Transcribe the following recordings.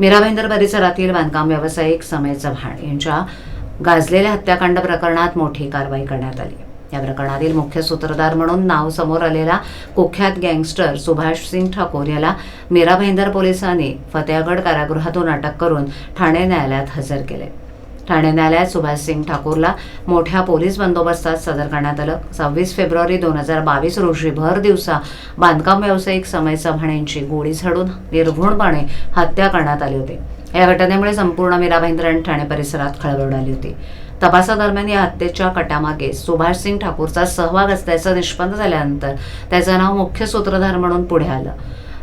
मीराबेंदर परिसरातील बांधकाम व्यावसायिक समय चव्हाण यांच्या गाजलेल्या हत्याकांड प्रकरणात मोठी कारवाई करण्यात आली. या प्रकरणातील मुख्य सूत्रधार म्हणून नाव समोर आलेला कुख्यात गँगस्टर सुभाष सिंग ठाकूर याला मीरा भाईंदर पोलिसांनी फतेहगड कारागृहातून अटक करून ठाणे न्यायालयात हजर केले. ठाणे न्यायालयात सुभाष सिंग ठाकूरला मोठ्या पोलीस बंदोबस्तात सदर करण्यात आलं. सव्वीस फेब्रुवारी दोन हजार बावीस रोजी भर दिवसा बांधकाम व्यावसायिक समय चव्हाण यांची गोळी झाडून निर्घुणपणे हत्या करण्यात आली होती. या घटनेमुळे संपूर्ण मीरा भाईंदर आणि ठाणे परिसरात खळबळ उडाली होती. तपासादरम्यान या हत्येच्या कटामागे सुभाष सिंग ठाकूरचा सहभाग असल्याचं निष्पन्न झाल्यानंतर त्याचं नाव मुख्य सूत्रधार म्हणून पुढे आलं.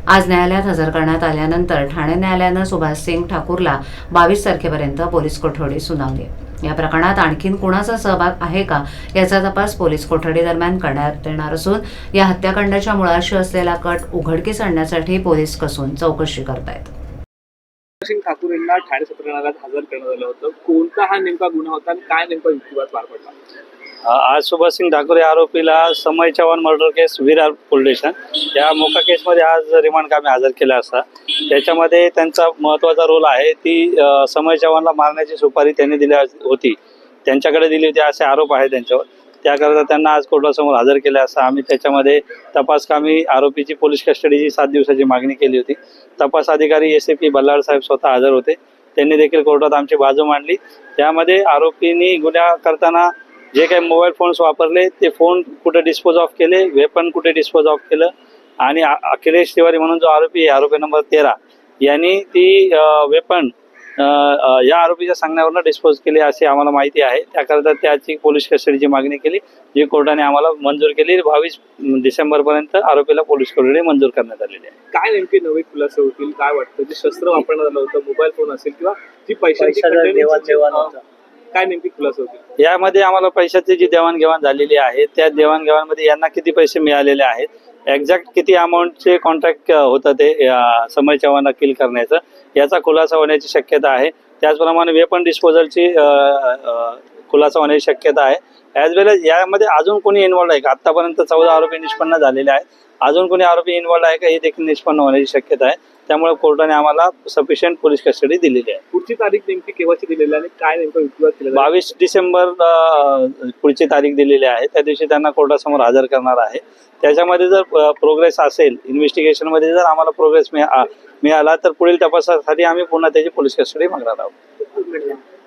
आज न्यायालयात हजर करण्यात आल्यानंतर ठाणे न्यायालयानं सुभाष सिंग ठाकूरला बावीस तारखेपर्यंत पोलीस कोठडी सुनावली. या प्रकरणात आणखीन कुणाचा सहभाग आहे का याचा तपास पोलीस कोठडी दरम्यान करण्यात येणार असून या हत्याकांडाच्या मुळाशी असलेला कट उघडकीस आणण्यासाठी पोलीस कसून चौकशी करतायत. सिंग ठाकूर यांना ठाणे सत्र न्यायालयात हजर करण्यात आलं होतं. कोणता हा नेमका गुन्हा होता आणि काय नेमका युक्तिवाद पार पडला? आज सुभाष सिंग ठाकूर या आरोपीला Samay Chavan murder case Virar police station या मोका केसमध्ये आज रिमांड कामी हजर केला असता. त्याच्यामध्ये त्यांचा महत्त्वाचा रोल आहे. ती समय चव्हाणला मारण्याची सुपारी त्यांनी दिली होती. त्यांच्याकडे दिली होती असे आरोप आहे त्यांच्यावर. त्याकरता त्यांना आज कोर्टासमोर हजर केले असता. आम्ही त्याच्यामध्ये तपासकामी आरोपीची पोलीस कस्टडीची सात दिवसाची मागणी केली होती. तपास अधिकारी एस ए पी बल्लाळ साहेब स्वतः हजर होते. त्यांनी देखील कोर्टात आमची बाजू मांडली. त्यामध्ये आरोपींनी गुन्हा करताना जे काही मोबाईल फोन्स वापरले ते फोन कुठे डिस्पोज ऑफ केले वेपन कुठे डिस्पोज ऑफ केलं. आणि अखिलेश तिवारी म्हणून जो आरोपी आहे आरोपी नंबर तेरा यांनी ती वेपन या आरोपीच्या सांगण्यावरनं डिस्पोज केली अशी आम्हाला माहिती आहे. त्याकरता त्याची पोलीस कस्टडीची मागणी केली. जी कोर्टाने आम्हाला मंजूर केली. बावीस डिसेंबरपर्यंत आरोपीला पोलीस कस्टडी मंजूर करण्यात आलेली आहे. काय नेमके नवे खुलासे होतील? काय वाटतं? जे शस्त्र वापरण्यात आलं होतं मोबाईल फोन असेल किंवा जी पैशांची काय नेमकी खुलासा होतील यामध्ये आम्हाला पैशाची जी देवाणघेवाण झालेली आहे त्या देवाणघेवाणमध्ये यांना किती पैसे मिळालेले आहेत एक्झॅक्ट किती अमाऊंटचे कॉन्ट्रॅक्ट होतं ते समय चव्हाणला किल करण्याचं याचा खुलासा होण्याची शक्यता आहे. त्याचप्रमाणे वेपन डिस्पोजलची खुलासा होण्याची शक्यता आहे. ॲज वेल एज यामध्ये अजून कोणी इन्वॉल्ड आहे का? आतापर्यंत चौदा आरोपी निष्पन्न झालेले आहेत. अजून कोणी आरोपी इन्वॉल्ड आहे का? हे देखील निष्पन्न होण्याची शक्यता आहे. त्यामुळे कोर्टाने आम्हाला सफिशियंट पोलीस कस्टडी दिलेली आहे. पुढची तारीख नेमकी केव्हाची दिलेली आहे आणि काय नेमका युक्तिवाद? बावीस डिसेंबर अ, पुढची तारीख दिलेली आहे. त्या दिवशी त्यांना कोर्टासमोर हजर करणार आहे. त्याच्यामध्ये जर प्रोग्रेस असेल इन्व्हेस्टिगेशनमध्ये जर आम्हाला प्रोग्रेस मिळाला तर पुढील तपासासाठी आम्ही पुन्हा त्याची पोलीस कस्टडी मागणार आहोत.